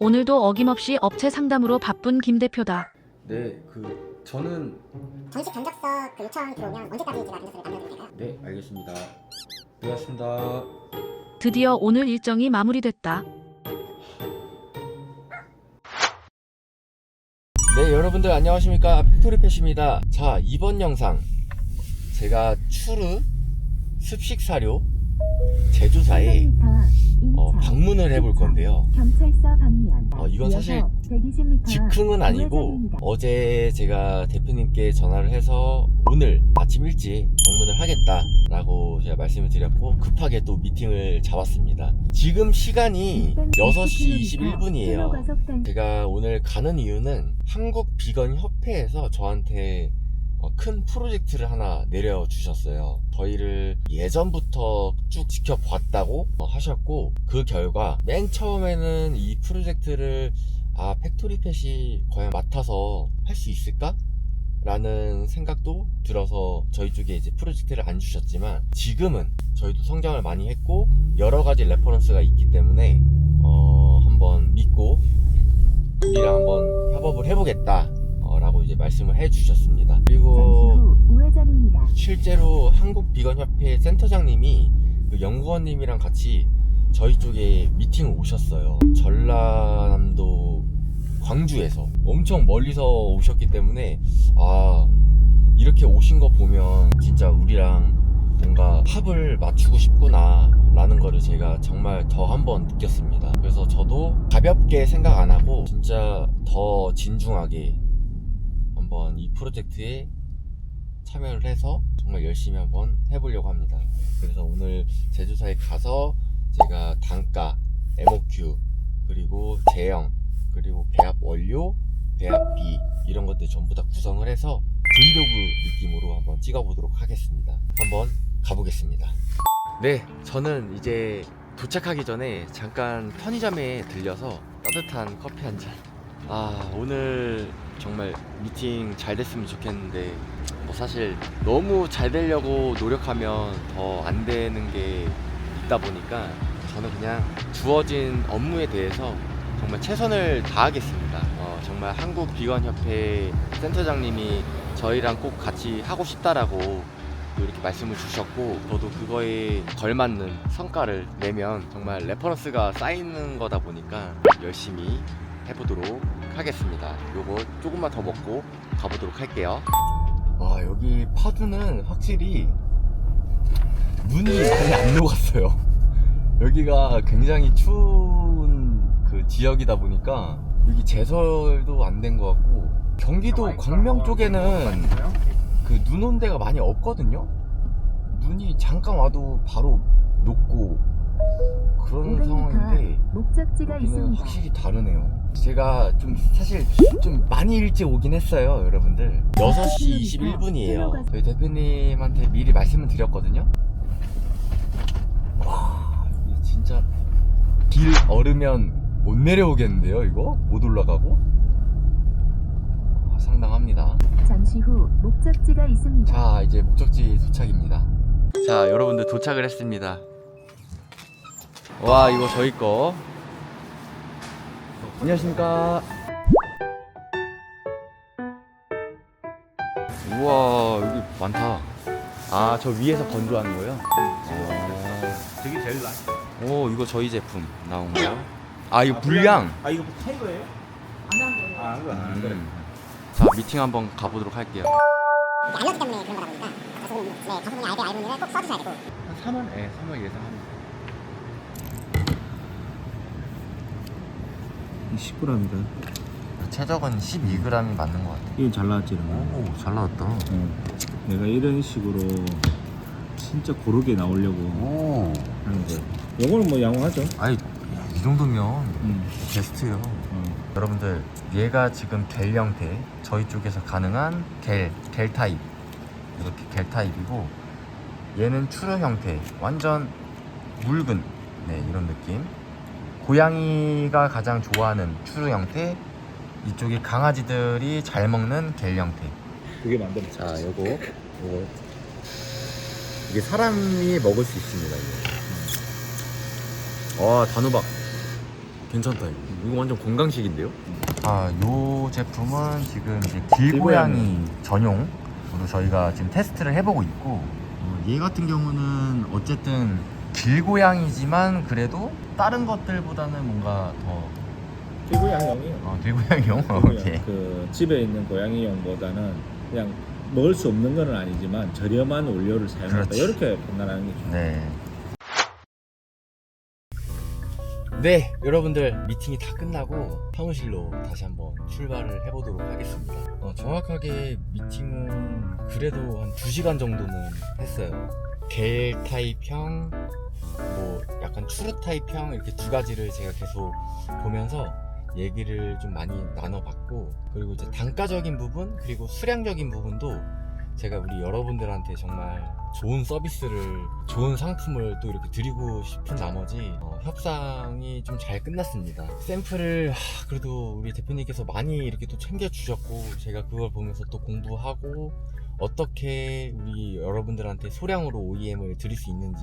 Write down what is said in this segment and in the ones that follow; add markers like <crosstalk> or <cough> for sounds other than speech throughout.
오늘도 어김없이 업체 상담으로 바쁜 김 대표다. 네, 그 저는 전시 견적서 그 요청 들어오면 언제까지 제가 견적서를 남겨드리면 될까요? 네 알겠습니다. 고맙습니다. 드디어 오늘 일정이 마무리됐다. 네 여러분들 안녕하십니까 팩토리 패시입니다. 자 이번 영상 제가 추르 습식 사료 제조사에 어, 방문을 해볼 건데요. 어, 이건 사실 이어서 120m 즉흥은 아니고. 어제 제가 대표님께 전화를 해서 오늘 아침 일찍 방문을 하겠다라고 제가 말씀을 드렸고 급하게 또 미팅을 잡았습니다. 지금 시간이 6시 21분이에요. 제가 오늘 가는 이유는 한국 비건 협회에서 저한테 어, 큰 프로젝트를 하나 내려주셨어요. 저희를 예전부터 쭉 지켜봤다고 어, 하셨고 그 결과 맨 처음에는 이 프로젝트를 아 팩토리 펫이 과연 맡아서 할 수 있을까? 라는 생각도 들어서 저희 쪽에 이제 프로젝트를 안 주셨지만 지금은 저희도 성장을 많이 했고 여러 가지 레퍼런스가 있기 때문에 어, 한번 믿고 우리랑 한번 협업을 해보겠다 어, 말씀을 해 주셨습니다 잠시 그리고. 실제로 한국 비건협회 센터장님이 그 연구원님이랑 같이 저희 쪽에 미팅을 오셨어요. 전라남도 광주에서 엄청 멀리서 오셨기 때문에 아 이렇게 오신 거 보면 진짜 우리랑 뭔가 합을 맞추고 싶구나 라는 거를 제가 정말 더 한번 느꼈습니다. 그래서 저도 가볍게 생각 안 하고 진짜 더 진중하게 한번 이 프로젝트에 참여를 해서 정말 열심히 한번 해보려고 합니다. 그래서 오늘 제조사에 가서 제가 단가, MOQ, 그리고 제형, 그리고 배합 원료, 배합비 이런 것들 전부 다 구성을 해서 브이로그 느낌으로 한번 찍어보도록 하겠습니다. 한번 가보겠습니다. 네, 저는 이제 도착하기 전에 잠깐 편의점에 들려서 따뜻한 커피 한 잔. 아, 오늘 정말 미팅 잘 됐으면 좋겠는데 뭐 사실 너무 잘 되려고 노력하면 더 안 되는 게 있다 보니까 저는 그냥 주어진 업무에 대해서 정말 최선을 다하겠습니다. 어, 정말 한국 비건협회 센터장님이 저희랑 꼭 같이 하고 싶다라고 또 이렇게 말씀을 주셨고 저도 그거에 걸맞는 성과를 내면 정말 레퍼런스가 쌓이는 거다 보니까 열심히 해보도록 하겠습니다. 요거 조금만 더 먹고 가보도록 할게요. 와 여기 파주는 확실히 눈이 많이 안 녹았어요. <laughs> 여기가 굉장히 추운 그 지역이다 보니까 여기 제설도 안 된 것 같고 경기도 광명 쪽에는 그 눈 온 데가 많이 없거든요. 눈이 잠깐 와도 바로 녹고 그런 상황인데 500m 목적지가 있습니다. 확실히 다르네요. 제가 좀 사실 좀 많이 일찍 오긴 했어요, 여러분들. 6시 21분이에요. 저희 대표님한테 미리 말씀을 드렸거든요. 와, 이게 진짜 길 얼으면 못 내려오겠는데요, 이거? 못 올라가고? 아, 상당합니다. 잠시 후 목적지가 있습니다. 자, 이제 목적지 도착입니다. 자, 여러분들 도착을 했습니다. 와, 이거 저희 거. 안녕하십니까. 우와, 여기 많다. 아, 저 위에서 건조하는 거요? 저게 제일 나. 오, 이거 저희 제품 나온 거요? 아, 이거 불량. 아 이거 탄 거예요? 아, 안 거야. 안 거야. 음. 자, 미팅 한번 가보도록 할게요. 알렸기 때문에 그런 거다 보니까 가수분, 네, 가수분이 알게 알고 있는 꼭 써주셔야 되고 한 3월? 네, 3월 예상합니다. 10g이다. 최적은 12g이 맞는 것 같아요. 이건 잘 나왔지, 오, 잘 나왔다. 응. 내가 이런 식으로 진짜 고르게 나오려고 오. 하는 거야. 요거는 뭐 양호하죠. 아니, 이 정도면 응. 베스트요. 응. 여러분들, 얘가 지금 겔 형태, 저희 쪽에서 가능한 겔, 겔 타입. 이렇게 겔 타입이고, 얘는 추르 형태, 완전 묽은, 네, 이런 느낌. 고양이가 가장 좋아하는 추르 형태, 이쪽이 강아지들이 잘 먹는 겔 형태. 그게 만들어. 자, 요거, 요거. 이게 사람이 먹을 수 있습니다, 이거. 와, 단호박. 괜찮다, 이거. 이거 완전 건강식인데요? 아, 요 제품은 지금 이제 길고양이 전용으로 저희가 지금 테스트를 해보고 있고 어, 얘 같은 경우는 어쨌든 길고양이지만 그래도 다른 것들보다는 뭔가 더 피고양용이요. 어, 길고양이용 오케이. 그 집에 있는 고양이용보다는 그냥 먹을 수 없는 건 아니지만 저렴한 원료를 사용한다. 그렇지. 이렇게 판단하는 게 좋아요. 네. 네, 여러분들 미팅이 다 끝나고 사무실로 다시 한번 출발을 해보도록 하겠습니다. 어, 정확하게 미팅은 그래도 한 2시간 정도는 했어요. 겔 타입형, 뭐 약간 추르 타입형 이렇게 두 가지를 제가 계속 보면서 얘기를 좀 많이 나눠봤고 그리고 이제 단가적인 부분 그리고 수량적인 부분도 제가 우리 여러분들한테 정말 좋은 서비스를 좋은 상품을 또 이렇게 드리고 싶은 나머지 어, 협상이 좀 잘 끝났습니다. 샘플을 하, 그래도 우리 대표님께서 많이 이렇게 또 챙겨주셨고 제가 그걸 보면서 또 공부하고 어떻게 우리 여러분들한테 소량으로 OEM을 드릴 수 있는지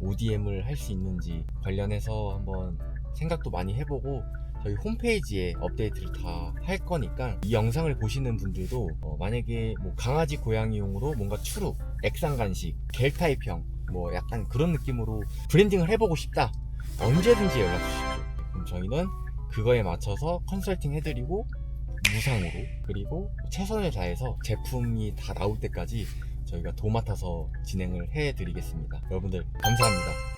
ODM을 할 수 있는지 관련해서 한번 생각도 많이 해보고 저희 홈페이지에 업데이트를 다 할 거니까 이 영상을 보시는 분들도 어, 만약에 뭐 강아지 고양이용으로 뭔가 추루, 액상 간식, 겔 타입형 뭐 약간 그런 느낌으로 브랜딩을 해보고 싶다 언제든지 연락 주십시오. 그럼 저희는 그거에 맞춰서 컨설팅 해드리고 무상으로 그리고 최선을 다해서 제품이 다 나올 때까지 저희가 도맡아서 진행을 해드리겠습니다. 여러분들 감사합니다.